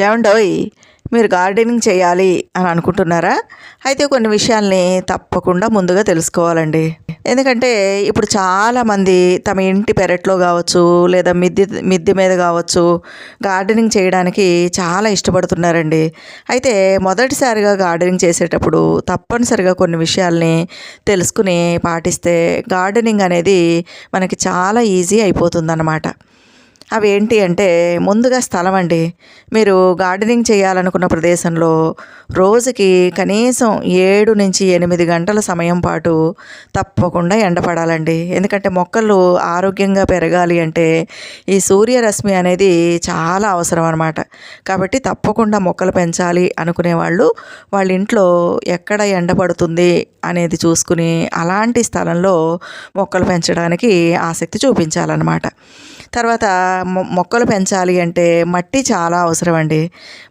ఏమండోయ్ మీరు గార్డెనింగ్ చేయాలి అని అనుకుంటున్నారా? అయితే కొన్ని విషయాల్ని తప్పకుండా ముందుగా తెలుసుకోవాలండి. ఎందుకంటే ఇప్పుడు చాలామంది తమ ఇంటి పెరట్లో కావచ్చు లేదా మిద్దె మిద్దె మీద కావచ్చు గార్డెనింగ్ చేయడానికి చాలా ఇష్టపడుతున్నారండి. అయితే మొదటిసారిగా గార్డెనింగ్ చేసేటప్పుడు తప్పనిసరిగా కొన్ని విషయాల్ని తెలుసుకుని పాటిస్తే గార్డెనింగ్ అనేది మనకి చాలా ఈజీ అయిపోతుందన్నమాట. అవి ఏంటి అంటే ముందుగా స్థలం అండి. మీరు గార్డెనింగ్ చేయాలనుకున్న ప్రదేశంలో రోజుకి కనీసం ఏడు నుంచి ఎనిమిది గంటల సమయం పాటు తప్పకుండా ఎండపడాలండి ఎందుకంటే మొక్కలు ఆరోగ్యంగా పెరగాలి అంటే ఈ సూర్యరశ్మి అనేది చాలా అవసరం అనమాట కాబట్టి తప్పకుండా మొక్కలు పెంచాలి అనుకునే వాళ్ళు వాళ్ళ ఇంట్లో ఎక్కడ ఎండ పడుతుంది అనేది చూసుకుని అలాంటి స్థలంలో మొక్కలు పెంచడానికి ఆసక్తి చూపించాలన్నమాట. తర్వాత మొక్కలు పెంచాలి అంటే మట్టి చాలా అవసరం అండి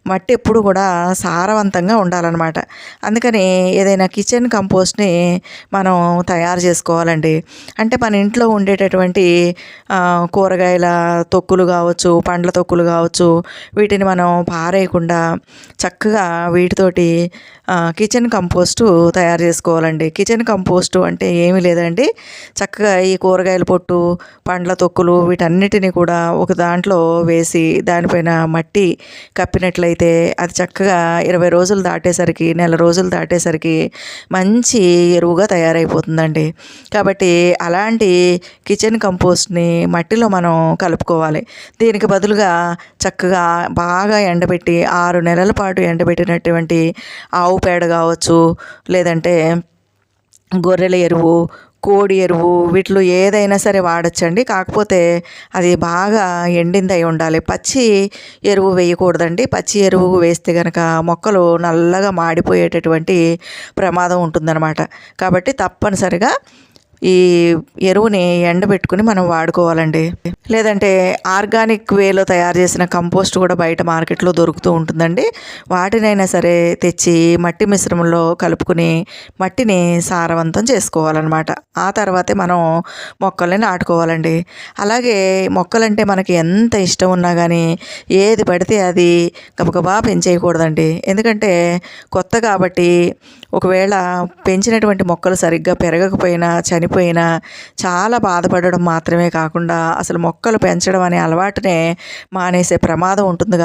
మట్టి ఎప్పుడు కూడా సారవంతంగా ఉండాలన్నమాట. అందుకని ఏదైనా కిచెన్ కంపోస్ట్ని మనం తయారు చేసుకోవాలండి. అంటే మన ఇంట్లో ఉండేటటువంటి కూరగాయల తొక్కులు కావచ్చు పండ్ల తొక్కులు కావచ్చు వీటిని మనం పారేయకుండా చక్కగా వీటితోటి కిచెన్ కంపోస్టు తయారు చేసుకోవాలండి. కిచెన్ కంపోస్టు అంటే ఏమీ లేదండి. చక్కగా ఈ కూరగాయల పొట్టు పండ్ల తొక్కులు వీటన్నిటిని కూడా ఒక దాంట్లో వేసి దానిపైన మట్టి కప్పినట్లయితే అది చక్కగా ఇరవై రోజులు దాటేసరికి నెల రోజులు దాటేసరికి మంచి ఎరువుగా తయారైపోతుందండి. కాబట్టి అలాంటి కిచెన్ కంపోస్ట్ని మట్టిలో మనం కలుపుకోవాలి. దీనికి బదులుగా చక్కగా బాగా ఎండబెట్టి ఆరు నెలల పాటు ఎండబెట్టినటువంటి ఆవు పేడ కావచ్చు లేదంటే గొర్రెల ఎరువు కోడి ఎరువు వీటిలో ఏదైనా సరే వాడచ్చండి. కాకపోతే అది బాగా ఎండింది అయి ఉండాలి. పచ్చి ఎరువు వేయకూడదండి. పచ్చి ఎరువు వేస్తే కనుక మొక్కలు నల్లగా మాడిపోయేటటువంటి ప్రమాదం ఉంటుందన్నమాట. కాబట్టి తప్పనిసరిగా ఈ ఎరువుని ఎండబెట్టుకుని మనం వాడుకోవాలండి. లేదంటే ఆర్గానిక్ వేలో తయారు చేసిన కంపోస్ట్ కూడా బయట మార్కెట్లో దొరుకుతూ ఉంటుందండి. వాటినైనా సరే తెచ్చి మట్టి మిశ్రమంలో కలుపుకుని మట్టిని సారవంతం చేసుకోవాలన్నమాట. ఆ తర్వాతే మనం మొక్కల్ని నాటుకోవాలండి. అలాగే మొక్కలంటే మనకి ఎంత ఇష్టం ఉన్నా కానీ ఏది పడితే అది గబగబా పెంచేయకూడదండి. ఎందుకంటే కొత్త కాబట్టి ఒకవేళ పెంచినటువంటి మొక్కలు సరిగ్గా పెరగకపోయినా చనిపోయినా చాలా బాధపడడం మాత్రమే కాకుండా అసలు మొక్క మొక్కలు పెంచడం అనే అలవాటునే మానేసే ప్రమాదం ఉంటుంది